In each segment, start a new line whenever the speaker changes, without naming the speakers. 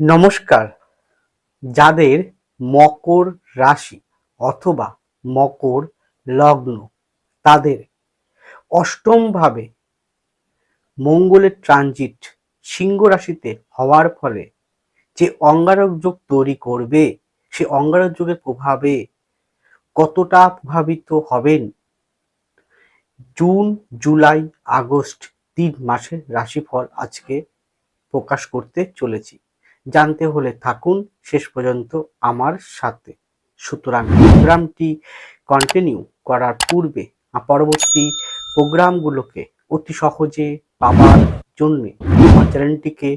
নমস্কার। যাদের মকর রাশি অথবা মকর লগ্ন, তাদের অষ্টম ভাবে মঙ্গলের ট্রানজিট সিংহ রাশিতে হওয়ার ফলে যে অঙ্গারক যোগ তৈরি করবে, সে অঙ্গারক যোগের প্রভাবে কতটা প্রভাবিত হবেন? জুন, জুলাই, আগস্ট তিন মাসের রাশিফল আজকে প্রকাশ করতে চলেছি। জানতে হলে থাকুন শেষ পর্যন্ত আমার সাথে। সুতরাং প্রোগ্রামটি কন্টিনিউ করার পূর্বে পরবর্তী প্রোগ্রামগুলোকে অতি সহজে পাওয়ার জন্য আমার চ্যানেলটিকে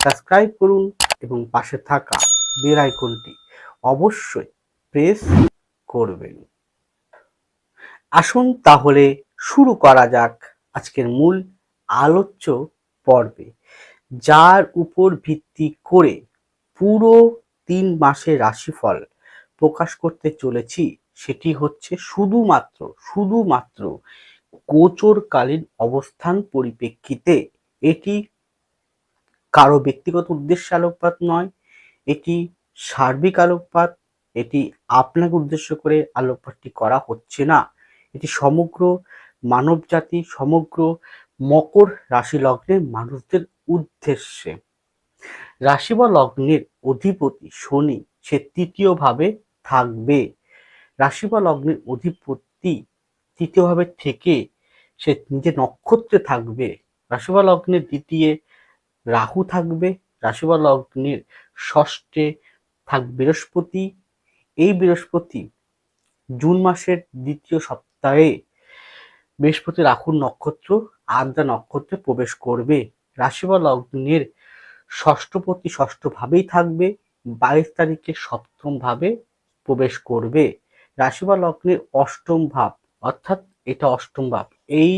সাবস্ক্রাইব করুন এবং পাশে থাকা বেল আইকনটি অবশ্যই প্রেস করবেন। আসুন তাহলে শুরু করা যাক আজকের মূল আলোচ্য পর্বে। যার উপর ভিত্তি করে পুরো তিন মাসের রাশিফল প্রকাশ করতে চলেছি, সেটি হচ্ছে শুধুমাত্র শুধুমাত্র গোচরকালীন অবস্থান পরিপ্রেক্ষিতে এটি কারও ব্যক্তিগত উদ্দেশ্যে আলোকপাত নয়, এটি সার্বিক আলোকপাত, এটি আপনাকে উদ্দেশ্য করে আলোকপাতটি করা হচ্ছে না। এটি সমগ্র মানব জাতি সমগ্র মকর রাশি লগ্নের মানুষদের উদ্দেশ্যে। রাশি বা লগ্নের অধিপতি শনি সে তৃতীয় ভাবে থাকবে। রাশি বা লগ্নের অধিপতি তৃতীয় ভাবে থেকে সে নিজের নক্ষত্রে থাকবে। রাশি বা লগ্নের দ্বিতীয় রাহু থাকবে। রাশি বা লগ্নের ষষ্ঠে থাক বৃহস্পতি। এই বৃহস্পতি জুন মাসের দ্বিতীয় সপ্তাহে বৃহস্পতি রাহুর নক্ষত্র আদ্রা নক্ষত্রে প্রবেশ করবে। রাশি লগ্নের ষষ্ঠপতি ষষ্ঠ ভাবেই থাকবে, বাইশ তারিখে সপ্তম ভাবে প্রবেশ করবে। রাশি বা লগ্নের অষ্টম ভাব, অর্থাৎ এটা অষ্টম ভাব। এই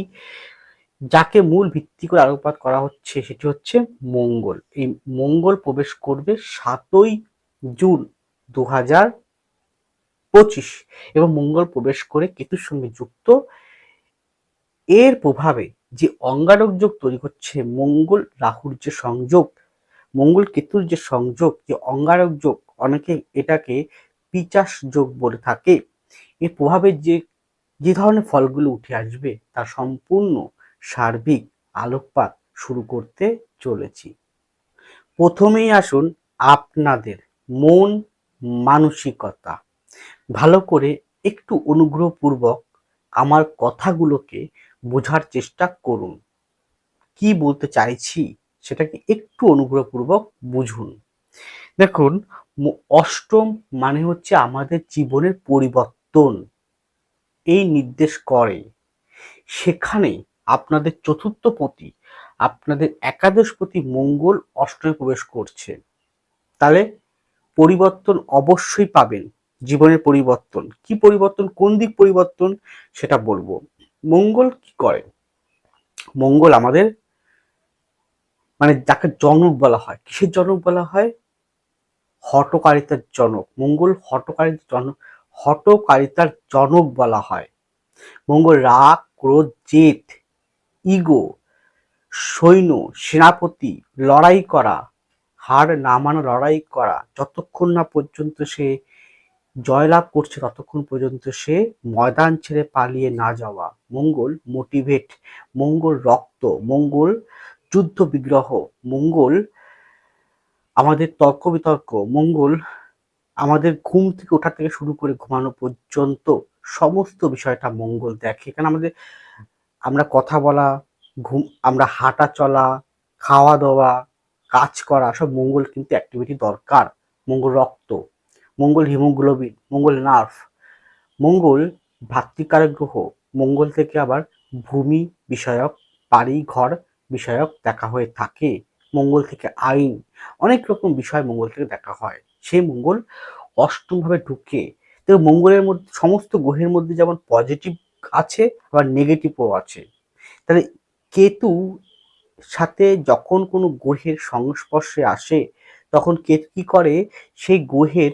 যাকে মূল ভিত্তি করে আলোকপাত করা হচ্ছে সেটি হচ্ছে মঙ্গল। এই মঙ্গল প্রবেশ করবে সাতই জুন দু হাজার পঁচিশ এবং মঙ্গল প্রবেশ করে কেতুর সঙ্গে যুক্ত। এর প্রভাবে যে অঙ্গারক যোগ তৈরি করছে, মঙ্গল রাহুর যে সংযোগ, মঙ্গল কেতুর যে সংযোগ, যে অঙ্গারক যোগ, অনেকে এটাকে পিচাস যোগ বলে থাকে। এর প্রভাবে যে যে ধরনের ফলগুলো উঠে আসবে তার সম্পূর্ণ সার্বিক আলোকপাত শুরু করতে চলেছি। প্রথমেই আসুন আপনাদের মন মানসিকতা। ভালো করে একটু অনুগ্রহপূর্বক আমার কথাগুলোকে বোঝার চেষ্টা করুন। কি বলতে চাইছি সেটাকে একটু অনুগ্রহপূর্বক বুঝুন। দেখুন অষ্টম মানে হচ্ছে আমাদের জীবনের পরিবর্তন। এই নির্দেশ করে। সেখানে আপনাদের চতুর্থ পতি, আপনাদের একাদশ পতি মঙ্গল অষ্টমে প্রবেশ করছে। তাহলে পরিবর্তন অবশ্যই পাবেন। জীবনের পরিবর্তন। কি পরিবর্তন? কোন দিক পরিবর্তন? সেটা বলব। মঙ্গল কি করে? মঙ্গল আমাদের মানে যাকে জনক বলা হয়। কিসের জনক বলা হয়? হটকারিতার জনক। মঙ্গল হটকারিতার জনক হটকারিতার জনক বলা হয়। মঙ্গল রাগ, ক্রোধ, জেদ, ইগো, সৈন্য, সেনাপতি, লড়াই করা, হার না মানা লড়াই করা, যতক্ষণ না পর্যন্ত সে জয়লাভ করছে ততক্ষণ পর্যন্ত সে ময়দান ছেড়ে পালিয়ে না যাওয়া। মঙ্গল মোটিভেট মঙ্গল রক্ত, মঙ্গল যুদ্ধ বিগ্রহ, মঙ্গল আমাদের তর্ক বিতর্ক, মঙ্গল আমাদের ঘুম থেকে ওঠা থেকে শুরু করে ঘুমানো পর্যন্ত সমস্ত বিষয়টা মঙ্গল দেখে। কারণ আমাদের, আমরা কথা বলা, ঘুম, আমরা হাঁটা চলা, খাওয়া দাওয়া, কাজ করা সব মঙ্গল কিন্তু অ্যাক্টিভিটি দরকার। মঙ্গল রক্ত মঙ্গল হিমোগ্লোবিন, মঙ্গল নার্ভ। মঙ্গল ভাতৃকারক গ্রহ, মঙ্গল থেকে আবার ভূমি বিষয়ক, বাড়ি ঘর বিষয়ক দেখা হয়ে থাকে। মঙ্গল থেকে আইন, অনেক রকম বিষয় মঙ্গল থেকে দেখা হয়। সেই মঙ্গল অষ্টমভাবে ঢুকে। তো মঙ্গলের মধ্যে, সমস্ত গ্রহের মধ্যে যেমন পজিটিভ আছে, আবার নেগেটিভও আছে। তাহলে কেতু সাথে যখন কোনো গ্রহের সংস্পর্শে আসে, তখন কেতু কি করে? সেই গ্রহের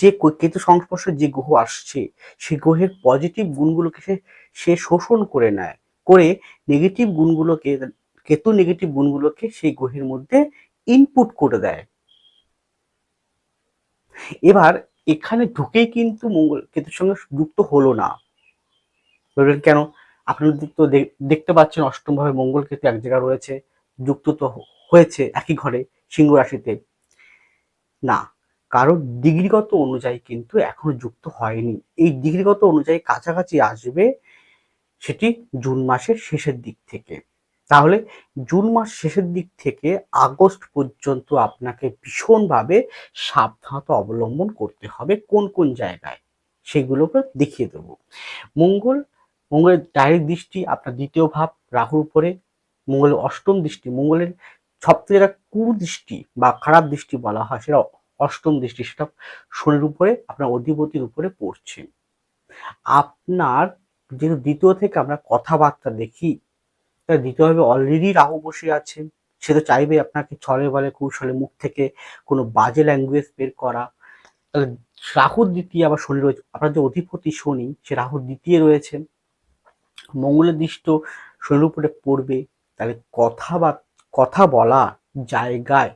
যে কেতু সংস্পর্শে যে গ্রহ আসছে সেই গ্রহের পজিটিভ গুণগুলোকে সে সে শোষণ করে নেয়। করে নেগেটিভ গুণগুলোকে, কেতু নেগেটিভ গুণগুলোকে সেই গ্রহের মধ্যে ইনপুট করে দেয়। এবার এখানে ঢুকেই কিন্তু মঙ্গল কেতুর সঙ্গে যুক্ত হলো না। কেন? আপনারা তো দেখতে পাচ্ছেন অষ্টম ভাবে মঙ্গল কেতু এক জায়গায় রয়েছে, যুক্ত তো হয়েছে একই ঘরে, সিংহ রাশিতে। না কারণ ডিগ্রিগত অনুযায়ী কিন্তু এখনও যুক্ত হয়নি। এই ডিগ্রিগত অনুযায়ী কাছাকাছি আসবে সেটি জুন মাসের শেষের দিক থেকে। তাহলে জুন মাস শেষের দিক থেকে আগস্ট পর্যন্ত আপনাকে ভীষণভাবে সাবধানতা অবলম্বন করতে হবে কোন কোন জায়গায়। সেগুলোকে দেখিয়ে দেব। মঙ্গল, মঙ্গলের ডাইরেক্ট দৃষ্টি আপনার দ্বিতীয় ভাব, রাহুর উপরে। মঙ্গলের অষ্টম দৃষ্টি, মঙ্গলের সবথেকে যেটা কুদৃষ্টি বা খারাপ দৃষ্টি বলা হয় সেটা অষ্টম দৃষ্টি সেটা শনির উপরে, আপনার অধিপতির উপরে পড়ছে। আপনার যেহেতু দ্বিতীয় থেকে আমরা কথাবার্তা দেখি, তাই দ্বিতীয়ভাবে অলরেডি রাহু বসে আছেন সে তো চাইবে আপনাকে ছলে বলে, কৌশলে মুখ থেকে কোনো বাজে ল্যাঙ্গুয়েজ বের করা। তাহলে রাহুর দ্বিতীয় আবার শনি রয়েছে, আপনার যে অধিপতি শনি, সে রাহুর দ্বিতীয় রয়েছে। মঙ্গলের দৃষ্ট শনির উপরে পড়বে, তাহলে কথা বা, কথা বলা জায়গায়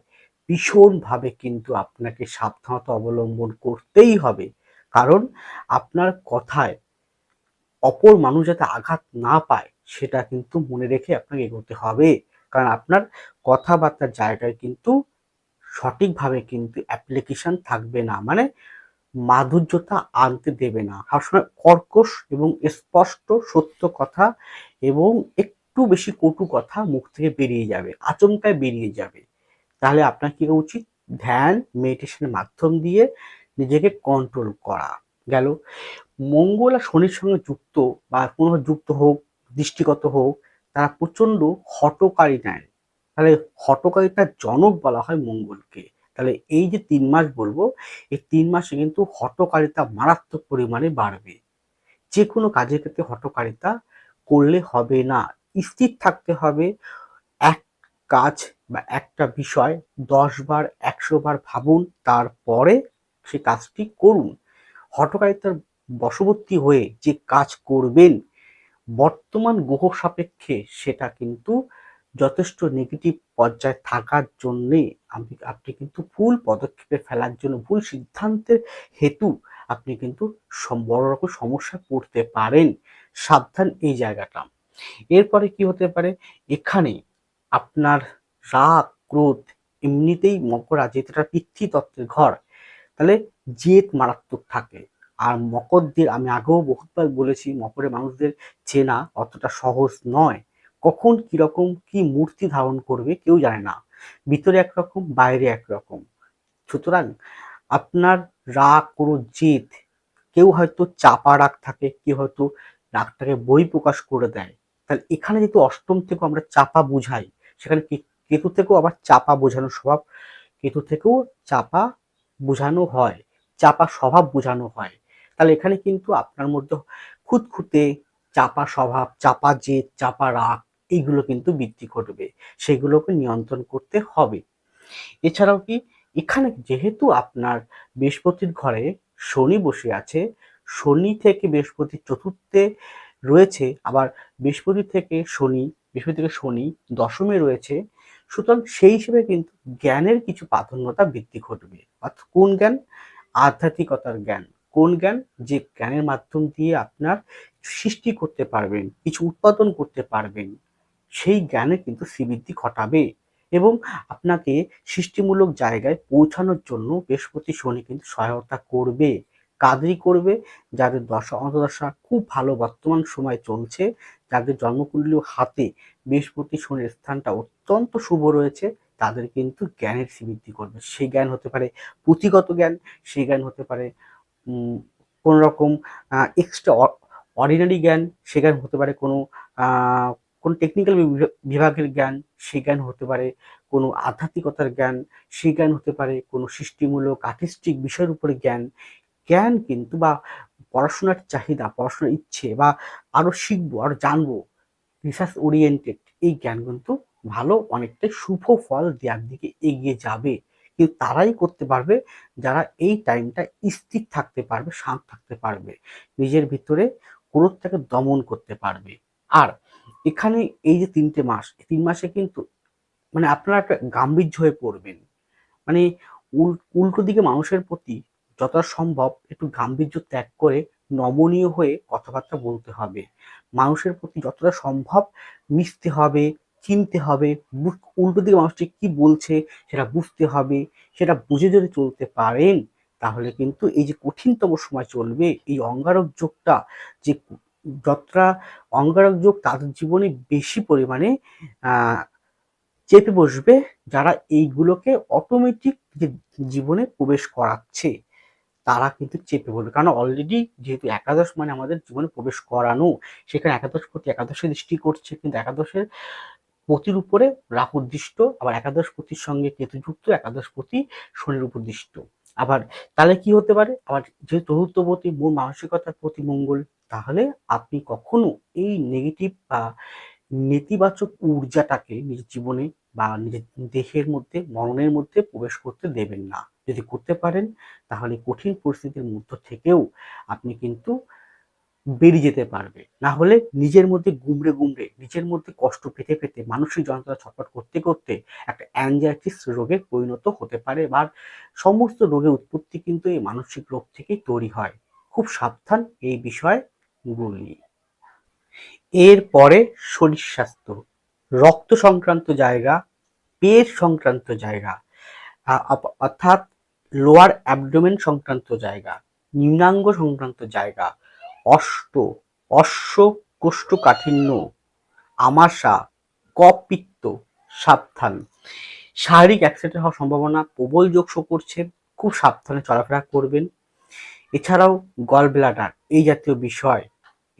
ভীষণভাবে কিন্তু আপনাকে সাবধানতা অবলম্বন করতেই হবে। কারণ আপনার কথায় অপর মানুষ যাতে আঘাত না পায়, সেটা কিন্তু মনে রেখে আপনাকে এগোতে হবে। কারণ আপনার কথাবার্তার জায়গায় কিন্তু সঠিকভাবে কিন্তু অ্যাপ্লিকেশন থাকবে না। মানে মাধুর্যতা আনতে দেবে না। সবসময় কর্কশ এবং স্পষ্ট সত্য কথা এবং একটু বেশি কটু কথা মুখ থেকে বেরিয়ে যাবে, আচমকায় বেরিয়ে যাবে। তাহলে আপনার কি উচিত? ধ্যান মেডিটেশনের মাধ্যম দিয়ে নিজেকে কন্ট্রোল করা। গেল। মঙ্গল আর শনির সঙ্গে যুক্ত বা কোনো যুক্ত হোক, দৃষ্টিগত হোক, তারা প্রচণ্ড হটকারী নেন তাহলে হটকারিতার জনক বলা হয় মঙ্গলকে। তাহলে এই যে তিন মাস বলব, এই তিন মাসে কিন্তু হটকারিতা মারাত্মক পরিমাণে বাড়বে। যে কোনো কাজের ক্ষেত্রে হটকারিতা করলে হবে না। স্থির থাকতে হবে। এক কাজ বা একটা বিষয় দশ বার, একশো বার ভাবুন, তারপরে সে কাজটি করুন। হটকারিতার বশবর্তী হয়ে যে কাজ করবেন, বর্তমান গ্রহ সাপেক্ষে সেটা কিন্তু যথেষ্ট নেগেটিভ পর্যায়ে থাকার জন্যে আমি, আপনি কিন্তু ভুল পদক্ষেপে ফেলার জন্য, ভুল সিদ্ধান্তের হেতু আপনি কিন্তু বড় রকম সমস্যায় পড়তে পারেন। সাবধান এই জায়গাটা। এরপরে কি হতে পারে? এখানে আপনার রাগ, ক্রোধ এমনিতেই মকরা যেহেতু এটা পিতৃতত্ত্বের ঘর, তাহলে জেদ মারাত্মক থাকে। আর মকরদের, আমি আগেও বহুতবার বলেছি, মকরের মানুষদের চেনা অতটা সহজ নয়। কখন কীরকম কি মূর্তি ধারণ করবে কেউ জানে না। ভিতরে একরকম, বাইরে একরকম। সুতরাং আপনার রাগ কোনো জেদ, কেউ হয়তো চাপা রাগ থাকে, কেউ হয়তো রাগটাকে বই প্রকাশ করে দেয়। তাহলে এখানে যেহেতু অষ্টম থেকে আমরা চাপা বুঝাই, সেখানে কেতু থেকেও আবার চাপা বোঝানোর স্বভাব কেতু থেকেও চাপা বোঝানো হয়, চাপা স্বভাব বোঝানো হয়। তাহলে এখানে কিন্তু আপনার মধ্যে খুঁতখুঁতে চাপা স্বভাব, চাপা জেদ, চাপা রাগ এইগুলো কিন্তু বৃদ্ধি ঘটবে, সেগুলোকে নিয়ন্ত্রণ করতে হবে। এছাড়াও কি, এখানে যেহেতু আপনার বৃহস্পতির ঘরে শনি বসে আছে, শনি থেকে বৃহস্পতি চতুর্থে রয়েছে, আবার বৃহস্পতি থেকে শনি, বৃহস্পতি থেকে শনি দশমে রয়েছে সুতরাং সেই হিসেবে কিন্তু জ্ঞানের কিছু প্রাধান্যতা বৃদ্ধি ঘটবে। অর্থাৎ কোন জ্ঞান? আধ্যাত্মিকতার জ্ঞান। কোন জ্ঞান? যে জ্ঞানের মাধ্যম দিয়ে আপনার সৃষ্টি করতে পারবেন, কিছু উৎপাদন করতে পারবেন, সেই জ্ঞানে কিন্তু শ্রীবৃদ্ধি ঘটাবে এবং আপনাকে সৃষ্টিমূলক জায়গায় পৌঁছানোর জন্য বৃহস্পতি শনি কিন্তু সহায়তা করবে। কাদেরই করবে, যাদের দশা অন্তদশা খুব ভালো বর্তমান সময় চলছে, যাদের জন্মকুণ্ডলীয় হাতে বৃহস্পতি শনির স্থানটা অত্যন্ত শুভ রয়েছে, তাদের কিন্তু জ্ঞানের শ্রীবৃদ্ধি করবে। সেই জ্ঞান হতে পারে পুঁথিগত জ্ঞান, সেই জ্ঞান হতে পারে কোনো রকম এক্সট্রা অর্ডিনারি জ্ঞান সে জ্ঞান হতে পারে কোনো কোনো টেকনিক্যাল বিভাগের জ্ঞান সে জ্ঞান হতে পারে কোনো আধ্যাত্মিকতার জ্ঞান সে জ্ঞান হতে পারে কোনো সৃষ্টিমূলক আর্টিস্টিক বিষয়ের উপরে জ্ঞান জ্ঞান কিন্তু বা পড়াশোনার চাহিদা, পড়াশোনার ইচ্ছে বা আরও শিখব, আরও জানব রিসার্চ ওরিয়েন্টেড এই জ্ঞান কিন্তু ভালো, অনেকটাই শুভ ফল দেওয়ার দিকে এগিয়ে যাবে। কিন্তু তারাই করতে পারবে, যারা এই টাইমটা স্থির থাকতে পারবে, শান্ত থাকতে পারবে। নিজের ভিতরে ক্রোধটাকে দমন করতে পারবে। আর এখানে এই যে তিনটে মাস তিন মাসে কিন্তু মানে আপনারা একটা গাম্ভীর্য হয়ে পড়বেন। মানে উল- উল্টো দিকে মানুষের প্রতি যতটা সম্ভব একটু গাম্ভীর্য ত্যাগ করে নমনীয় হয়ে কথাবার্তা বলতে হবে। মানুষের প্রতি যতটা সম্ভব মিশতে হবে, চিনতে হবে উল্টো দিকে মানুষটি কি বলছে সেটা বুঝতে হবে, সেটা বুঝে যদি চলতে পারেন, তাহলে কিন্তু এই যে কঠিনতম সময় চলবে, এই অঙ্গারক যোগটা যে যতটা অঙ্গারক যোগ তাদের জীবনে বেশি পরিমাণে চেপে বসবে, যারা এইগুলোকে অটোমেটিক যে জীবনে প্রবেশ করাচ্ছে। তারা কিন্তু চেপে বলবে কারণ অলরেডি যেহেতু একাদশ মানে আমাদের জীবনে প্রবেশ করানো, সেখানে একাদশ প্রতি একাদশের দৃষ্টি করছে, কিন্তু একাদশের পতির উপরে রাহু দৃষ্ট, আবার একাদশ পতির সঙ্গে কেতুযুক্ত একাদশ পতি শনির উপর দৃষ্ট। আবার তাহলে কি হতে পারে? আবার যে চতুর্থ পতি মূল মানসিকতার প্রতি মঙ্গল, তাহলে আপনি কখনো এই নেগেটিভ বা নেতিবাচক ঊর্জাটাকে নিজের জীবনে বা নিজের দেহের মধ্যে মননের মধ্যে প্রবেশ করতে দেবেন না। যদি করতে পারেন, তাহলে কঠিন পরিস্থিতির মধ্য থেকেও আপনি কিন্তু বেরিয়ে যেতে পারবে না হলে নিজের মধ্যে গুমড়ে গুমড়ে, নিজের মধ্যে কষ্ট পেতে পেতে মানসিক যন্ত্রণা ছটফট করতে করতে একটা অ্যাংজাইটিস রোগে পরিণত হতে পারে বা সমস্ত রোগের উৎপত্তি কিন্তু এই মানসিক রোগ থেকেই তৈরি হয়। খুব সাবধান এই বিষয়গুলি এরপরে শরীর স্বাস্থ্য, রক্ত সংক্রান্ত জায়গা, পেট সংক্রান্ত জায়গা অর্থাৎ লোয়ার অ্যাবডোমেন সংক্রান্ত জায়গা, নিম্নাঙ্গ সংক্রান্ত জায়গা, অষ্ট, অশ্ব কোষ্ঠকাঠিন্য, আমাশা, কপিত্ত, সাবধান। শারীরিক অ্যাক্সিডেন্ট হওয়ার সম্ভাবনা প্রবল যোগস করছে, খুব সাবধানে চলাফেরা করবেন। এছাড়াও গল ব্লাডার এই জাতীয় বিষয়।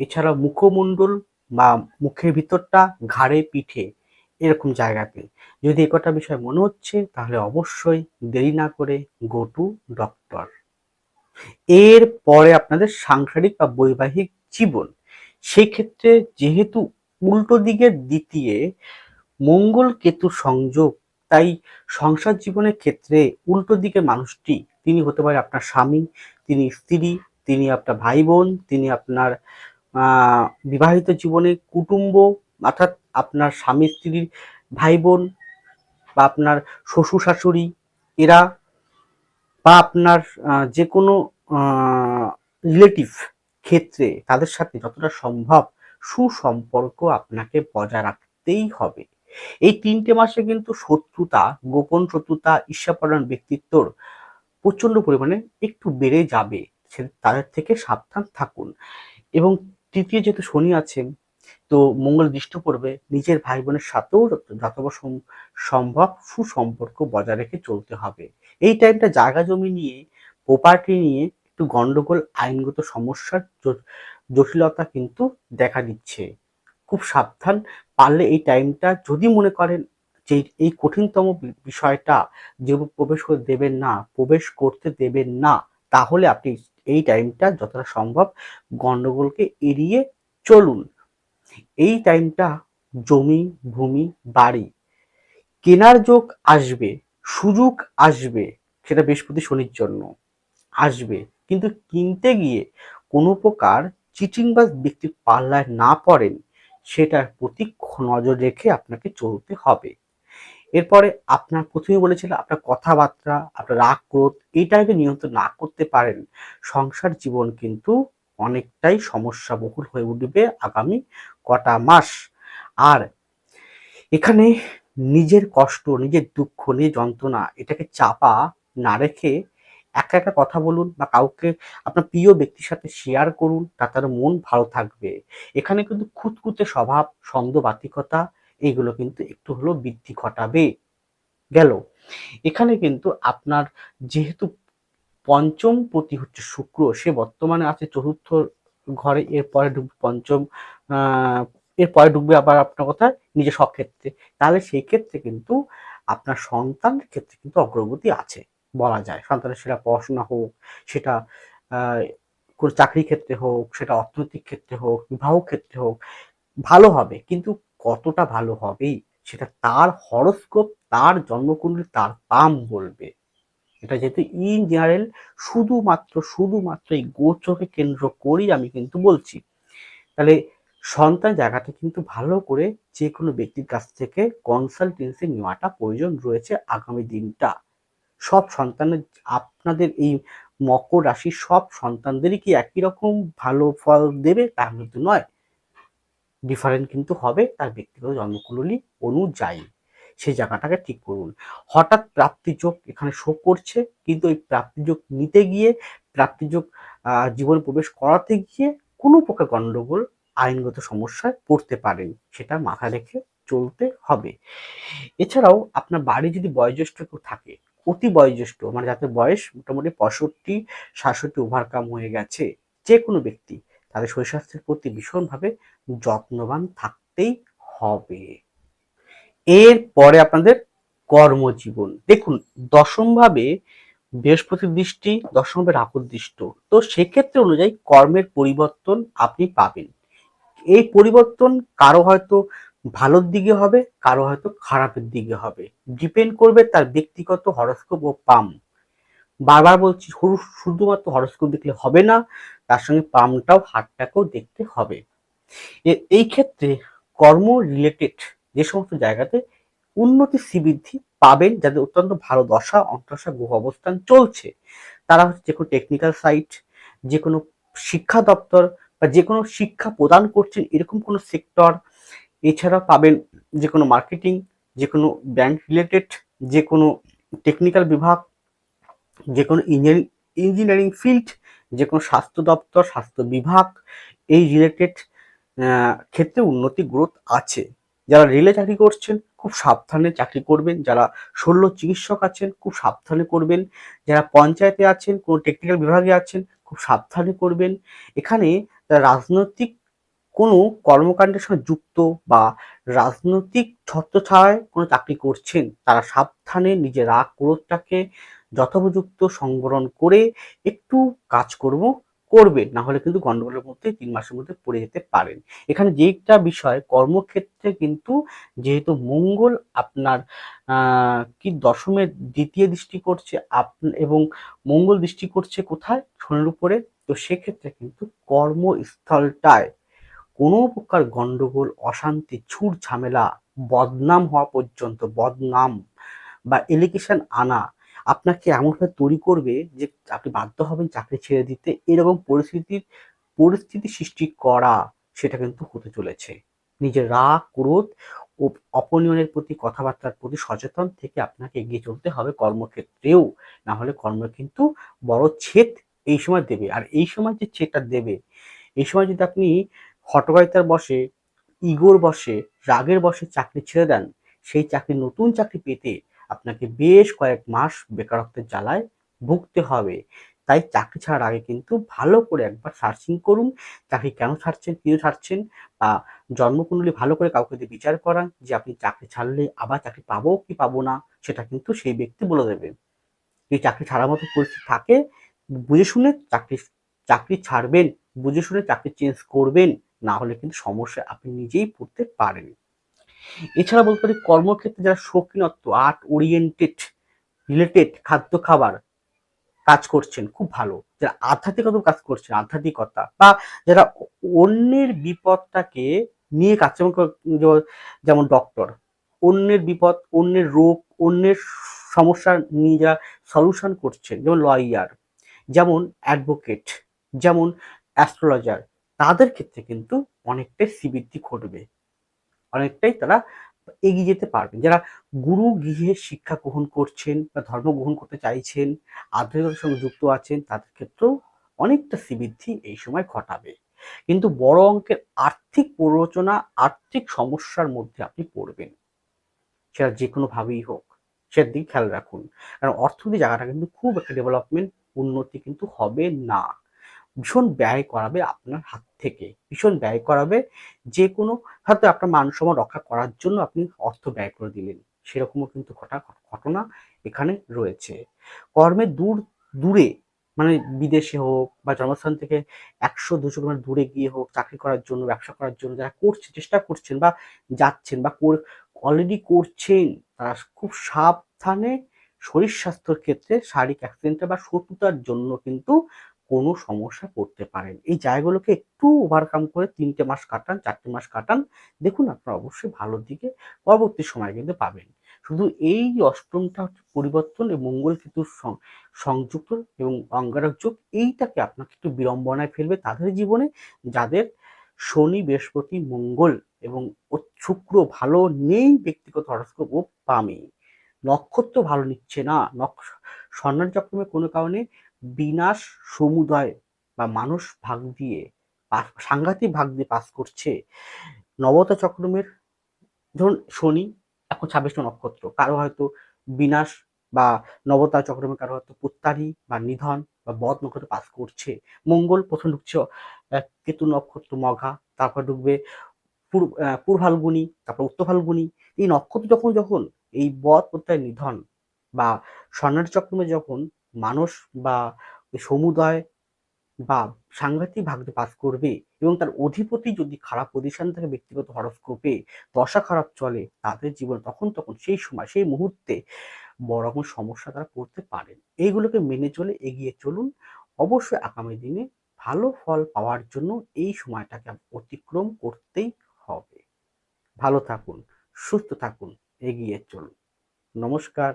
এছাড়াও মুখমণ্ডল বা মুখের ভিতরটা, ঘাড়ে, পিঠে এরকম জায়গাতে। যদি একটা বিষয় মনে হচ্ছে, তাহলে অবশ্যই দেরি না করে গো টু ডক্টর এর পরে আপনাদের সাংসারিক বা বৈবাহিক জীবন। সেক্ষেত্রে যেহেতু উল্টো দিকের দ্বিতীয় মঙ্গল কেতু সংযোগ, তাই সংসার জীবনের ক্ষেত্রে উল্টো দিকে মানুষটি, তিনি হতে পারে আপনার স্বামী, তিনি স্ত্রী, তিনি আপনার ভাই বোন, তিনি আপনার বিবাহিত জীবনে কুটুম্ব, অর্থাৎ আপনার স্বামী স্ত্রীর ভাই বোন বা আপনার শ্বশুর শাশুড়ি, এরা বা আপনার যে কোনো রিলেটিভ ক্ষেত্রে তাদের সাথে যতটা সম্ভব সুসম্পর্ক আপনাকে বজায় রাখতেই হবে। এই তিনটে মাসে কিন্তু শত্রুতা, গোপন শত্রুতা, ঈর্ষাপরায়ণ ব্যক্তিত্বর প্রচণ্ড পরিমাণে একটু বেড়ে যাবে। তাদের থেকে সাবধান থাকুন। এবং তৃতীয় যেহেতু শনি আছে তো মঙ্গল দৃষ্ট করবে নিজের ভাই বোনের সাথেও যতবার সম্ভব সুসম্পর্ক বজায় রেখে চলতে হবে। এই টাইমটা জায়গা জমি নিয়ে প্রপার্টি নিয়ে একটু গন্ডগোল, আইনগত সমস্যার জটিলতা কিন্তু দেখা দিচ্ছে। খুব সাবধান পারলে এই টাইমটা যদি মনে করেন যে এই কঠিনতম বিষয়টা যে প্রবেশ করে দেবেন না, প্রবেশ করতে দেবেন না, তাহলে আপনি এই টাইমটা যতটা সম্ভব গন্ডগোলকে এড়িয়ে চলুন। এই টাইমটা জমি, ভূমি, বাড়ি। কেনার যোগ আসবে, সুযোগ আসবে, সেটা বৃহস্পতি শনির জন্য আসবে। কিন্তু কিনতে গিয়ে কোনো প্রকার চিটিংবাজ ব্যক্তির পাল্লায় না পড়েন সেটার প্রতি নজর রেখে আপনাকে চলতে হবে। এরপরে আপনার প্রথমে বলেছিল আপনার কথাবার্তা, আপনার রাগ ক্রোধ এই এইটাকে নিয়ন্ত্রণ না করতে পারেন। সংসার জীবন কিন্তু অনেকটাই সমস্যা বহুল হয়ে উঠবে আগামী কটা মাস। আর এখানে নিজের কষ্ট, নিজের দুঃখ, নিজের যন্ত্রণা এটাকে চাপা না রেখে একা একা কথা বলুন বা কাউকে, আপনার প্রিয় ব্যক্তির সাথে শেয়ার করুন, তা তার মন ভালো থাকবে। এখানে কিন্তু খুঁতকুতে স্বভাব বাতিকতা এইগুলো কিন্তু একটু হলেও বৃদ্ধি ঘটাবে। গেল। এখানে কিন্তু আপনার যেহেতু পঞ্চম পতি হচ্ছে শুক্র, সে বর্তমানে আছে চতুর্থ ঘরে, এরপরে ঢুকবে পঞ্চম এরপরে ঢুকবে আবার আপনার কথা নিজের ক্ষেত্রে। তাহলে সেই ক্ষেত্রে কিন্তু আপনার সন্তানের ক্ষেত্রে কিন্তু অগ্রগতি আছে, বলা যায়। সন্তানের সেটা পড়াশোনা হোক, সেটা কোনো চাকরির ক্ষেত্রে হোক, সেটা অর্থনৈতিক ক্ষেত্রে হোক, বিবাহ ক্ষেত্রে হোক, ভালো হবে, কিন্তু কতটা ভালো হবেই সেটা তার হরস্কোপ, তার জন্মকুণ্ডলী, তার পাম বলবে। এটা যেহেতু ইন জেনারেল, শুধুমাত্র শুধুমাত্র এই গোচরকে কেন্দ্র করেই আমি কিন্তু বলছি। তাহলে সন্তান জায়গাটা কিন্তু ভালো করে যে কোনো ব্যক্তির কাছ থেকে কনসালটেন্সি নেওয়াটা প্রয়োজন রয়েছে আগামী দিনটা। সব সন্তানের, আপনাদের এই মকর রাশি সব সন্তানদেরই কি একই রকম ভালো ফল দেবে? তা কিন্তু নয়। ডিফারেন্ট কিন্তু হবে, তার ব্যক্তিগত জন্মকুণ্ডলী অনুযায়ী। সেই জায়গাটাকে ঠিক করুন। হঠাৎ প্রাপ্তিযোগ এখানে শো করছে, কিন্তু ওই প্রাপ্তিযোগ নিতে গিয়ে, প্রাপ্তিযোগ জীবনে প্রবেশ করাতে গিয়ে কোনো প্রকার গণ্ডগোল আইনগত সমস্যায় পড়তে পারেন, সেটা মাথা রেখে চলতে হবে। এছাড়াও আপনার বাড়ি যদি বয়োজ্যেষ্ঠ কেউ থাকে, অতি বয়োজ্যেষ্ঠ মানে যাদের বয়স মোটামুটি পঁয়ষট্টি, সাতষট্টি ওভারকাম হয়ে গেছে, যে কোনো ব্যক্তি, তাদের শরীর স্বাস্থ্যের প্রতি ভীষণভাবে যত্নবান থাকতেই হবে। এর পরে আপনাদের কর্মজীবন। দেখুন দশমভাবে বৃহস্পতির দৃষ্টি দশমভাবে রাহুর দৃষ্ট। তো সেক্ষেত্রে অনুযায়ী কর্মের পরিবর্তন আপনি পাবেন। এই পরিবর্তন কারও হয়তো ভালোর দিকে হবে, কারও হয়তো খারাপের দিকে হবে। ডিপেন্ড করবে তার ব্যক্তিগত হরস্কোপ ও পাম। বারবার বলছি শুধুমাত্র হরস্কোপ দেখলে হবে না, তার সঙ্গে পামটাও, হাতটাকেও দেখতে হবে। এই ক্ষেত্রে কর্ম রিলেটেড যে সমস্ত জায়গাতে উন্নতি শ্রীবৃদ্ধি পাবেন যাদের অত্যন্ত ভালো দশা অন্তর্দশা গ্রহ অবস্থান চলছে। তারা হচ্ছে যে কোনো টেকনিক্যাল সাইট যে কোনো শিক্ষা দপ্তর বা যে কোনো শিক্ষা প্রদান করছেন এরকম কোনো সেক্টর এছাড়া পাবেন যে কোনো মার্কেটিং যে কোনো ব্যাংক রিলেটেড যে কোনো টেকনিক্যাল বিভাগ, যে কোনো ইঞ্জিনিয়ারিং ইঞ্জিনিয়ারিং ফিল্ড যে কোনো স্বাস্থ্য দপ্তর, স্বাস্থ্য বিভাগ, এই রিলেটেড ক্ষেত্রে উন্নতি গ্রোথ আছে। যারা রেলে চাকরি করছেন, খুব সাবধানে চাকরি করবেন। যারা শল্য চিকিৎসক আছেন, খুব সাবধানে করবেন। যারা পঞ্চায়েতে আছেন, কোনো টেকনিক্যাল বিভাগে আছেন, খুব সাবধানে করবেন। এখানে রাজনৈতিক কোনো কর্মকাণ্ডের সঙ্গে যুক্ত বা রাজনৈতিক ছত্রছায়ায় কোনো চাকরি করছেন, তারা সাবধানে নিজের রাগ ক্রোধটাকে যথোপযুক্ত সংবরণ করে একটু কাজকর্ম করবেন না হলে কিন্তু গন্ডগোলের মধ্যে তিন মাসের মধ্যে পড়ে যেতে পারেন। এখানে যেটা বিষয়, কর্মক্ষেত্রে কিন্তু যেহেতু মঙ্গল আপনার কি দশমের দ্বিতীয় দৃষ্টি করছে, আপ, এবং মঙ্গল দৃষ্টি করছে কোথায়? শনির উপরে। তো সেক্ষেত্রে কিন্তু কর্মস্থলটায় কোনো প্রকার গন্ডগোল, অশান্তি ছুট ঝামেলা, বদনাম হওয়া পর্যন্ত, বদনাম বা এলিগেশন আনা আপনাকে এমনভাবে তৈরি করবে যে আপনি বাধ্য হবেন চাকরি ছেড়ে দিতে। এরকম পরিস্থিতির, পরিস্থিতি সৃষ্টি করা, সেটা কিন্তু হতে চলেছে। নিজের রাগ, ক্রোধ ও অপনিয়নের প্রতি কথাবার্তার প্রতি সচেতন থেকে আপনাকে এগিয়ে চলতে হবে কর্মক্ষেত্রেও। না হলে কর্ম কিন্তু বড় ছেদ এই সময় দেবে। আর এই সময় যে ছেদটা দেবে, এই সময় যদি আপনি হটকারিতার বসে ইগোর বসে রাগের বসে চাকরি ছেড়ে দেন, সেই চাকরি, নতুন চাকরি পেতে আপনাকে বেশ কয়েক মাস বেকারত্বের জ্বালায় ভুগতে হবে। তাই চাকরি ছাড়ার আগে কিন্তু ভালো করে একবার সার্চিং করুন, চাকরি কেন ছাড়ছেন কেউ ছাড়ছেন, বা জন্মকুণ্ডলী ভালো করে কাউকে দিয়ে বিচার করান যে আপনি চাকরি ছাড়লে আবার চাকরি পাবো কি পাবো না, সেটা কিন্তু সেই ব্যক্তি বলে দেবে। যদি চাকরি ছাড়ার মতো পরিস্থিতি থাকে, বুঝে শুনে চাকরি চাকরি ছাড়বেন, বুঝে শুনে চাকরি চেঞ্জ করবেন, না হলে কিন্তু সমস্যা আপনি নিজেই পড়তে পারেন। এছাড়া বলতে পারি কর্মক্ষেত্রে যারা শৌখিনত্ব আর্ট ওরিয়েন্টেড রিলেটেড খাদ্য খাবার কাজ করছেন, খুব ভালো। যারা আধ্যাত্মিকতা কাজ করছেন, আধ্যাত্মিকতা বা যারা অন্যের বিপদটাকে নিয়ে কাজ, যেমন ডক্টর অন্যের বিপদ, অন্যের রোগ, অন্যের সমস্যা নিয়ে যা সলিউশন করছেন, যেমন লয়ার যেমন অ্যাডভোকেট যেমন অ্যাস্ট্রোলজার তাদের ক্ষেত্রে কিন্তু অনেকটাই শ্রীবৃদ্ধি ঘটবে। অনেকটাই তারা এগিয়ে যেতে পারবেন। যারা গুরু গৃহে শিক্ষা গ্রহণ করছেন বা ধর্ম গ্রহণ করতে চাইছেন, আধ্যাত্মিকতার সঙ্গে যুক্ত আছেন, তাদের ক্ষেত্রেও অনেকটা শ্রীবৃদ্ধি এই সময় ঘটাবে। কিন্তু বড় অঙ্কের আর্থিক প্ররোচনা, আর্থিক সমস্যার মধ্যে আপনি পড়বেন। সেটা যে কোনোভাবেই হোক, সেটার দিকে খেয়াল রাখুন। কারণ অর্থনীতি জায়গাটা কিন্তু খুব একটা ডেভেলপমেন্ট উন্নতি কিন্তু হবে না। ভীষণ ব্যয় করাবে আপনার হাত থেকে ভীষণ ব্যয় করাবে। যে কোনো হয়তো আপনার মান সম্মান রক্ষা করার জন্য আপনি অর্থ ব্যয় করে দিলেন। সেরকমও কিন্তু ঘটা, ঘটনা এখানে রয়েছে। কর্মে দূর, দূরে মানে বিদেশে হোক বা জন্মস্থান থেকে একশো, দুশো কিলোমিটার দূরে গিয়ে হোক চাকরি করার জন্য, ব্যবসা করার জন্য যারা করছে, চেষ্টা করছেন বা যাচ্ছেন বা অলরেডি করছেন, তারা খুব সাবধানে শরীর স্বাস্থ্যের ক্ষেত্রে শারীরিক অ্যাক্সিডেন্টে বা শত্রুতার জন্য কিন্তু কোনো সমস্যা পড়তে পারেন। এই জায়গাগুলোকে একটু ওভারকাম করে তিনটে মাস কাটান, চারটে মাস কাটান। দেখুন আপনারা অবশ্যই ভালোর দিকে পরবর্তী সময় কিন্তু পাবেন। শুধু এই অষ্টমটা হচ্ছে পরিবর্তন এবং মঙ্গল সং- সংযুক্ত এবং অঙ্গারক যোগ, এইটাকে আপনাকে একটু বিড়ম্বনায় ফেলবে তাদের জীবনে, যাদের শনি, বৃহস্পতি, মঙ্গল এবং শুক্র ভালো নেই ব্যক্তিগত হরস্কোপ, ও পামে নক্ষত্র ভালো নিচ্ছে না। নক্ষ- স্বর্ণার চক্রমে কোনো কারণে বিনাশ সমুদয় বা মানুষ ভাগ দিয়ে সাংঘাতিক ভাগ দিয়ে পাস করছে নবতা চক্রমের, ধরুন শনি এখন ছাব্বিশটা নক্ষত্র, কারও হয়তো বিনাশ বা নবতা চক্রমে কারও হয়তো পুত্তারি বা নিধন বা বধ নক্ষত্র পাস করছে। মঙ্গল প্রথম ঢুকছে কেতু নক্ষত্র মঘা, তারপর ঢুকবে পূর্বাল্গুনি তারপর উত্তর ফাল্গুনি এই নক্ষত্র যখন যখন এই বধ প্রত্যয় নিধন বা স্বর্ণার চক্রমে যখন মানুষ বা সমুদায় বা সাংঘাতিক ভাগ্যে পাস করবে এবং তার অধিপতি যদি খারাপ পজিশন থাকে ব্যক্তিগত হরস্কোপে দশা খারাপ চলে, তাদের জীবন তখন তখন সেই সময়, সেই মুহূর্তে বড় রকম সমস্যা তারা পড়তে পারেন। এইগুলোকে মেনে চলে এগিয়ে চলুন। অবশ্যই আগামী দিনে ভালো ফল পাওয়ার জন্য এই সময়টাকে অতিক্রম করতেই হবে। ভালো থাকুন, সুস্থ থাকুন, এগিয়ে চলুন। নমস্কার,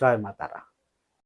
জয় মা তারা।